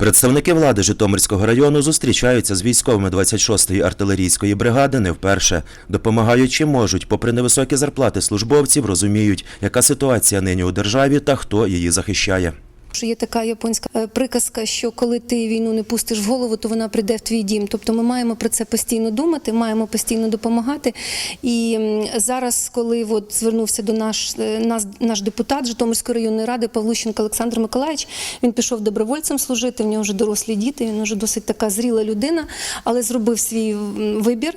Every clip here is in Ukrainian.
Представники влади Житомирського району зустрічаються з військовими 26-ї артилерійської бригади не вперше. Допомагаючи можуть, попри невисокі зарплати службовців, розуміють, яка ситуація нині у державі та хто її захищає. Що є така японська е, приказка, що коли ти війну не пустиш в голову, то вона прийде в твій дім. Тобто ми маємо про це постійно думати, маємо постійно допомагати. І зараз, коли от звернувся до наш, е, нас, наш депутат Житомирської районної ради Павлущенко Олександр Миколаївич, він пішов добровольцем служити. В нього вже дорослі діти, він вже досить така зріла людина, але зробив свій вибір.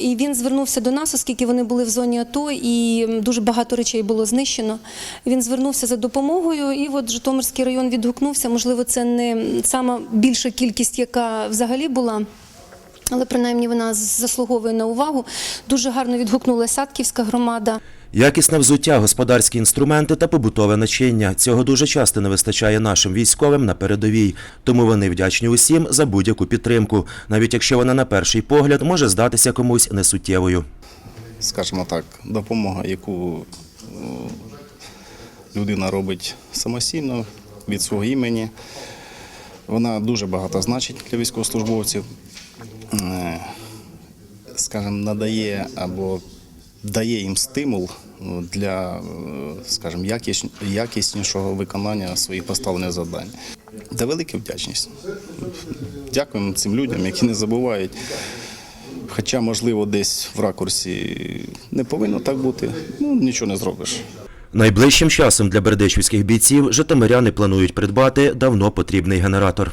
І він звернувся до нас, оскільки вони були в зоні АТО, і дуже багато речей було знищено. Він звернувся за допомогою, і от Житомирський район відгукнувся. Можливо, це не сама більша кількість, яка взагалі була. Але принаймні вона заслуговує на увагу. Дуже гарно відгукнулася Садківська громада. Якісне взуття, господарські інструменти та побутове начиння. Цього дуже часто не вистачає нашим військовим на передовій. Тому вони вдячні усім за будь-яку підтримку, навіть якщо вона на перший погляд може здатися комусь несуттєвою. скажімо так, допомога, яку е, людина робить самостійно від свого імені. Вона дуже багато значить для військовослужбовців. Е, Скажімо, надає або дає їм стимул ну, для, е, скажімо, якіснішого виконання своїх поставлених завдань. Та велика вдячність. Дякуємо цим людям, які не забувають. Хоча, можливо, десь в ракурсі не повинно так бути, ну нічого не зробиш. Найближчим часом для бердичівських бійців житомиряни планують придбати давно потрібний генератор.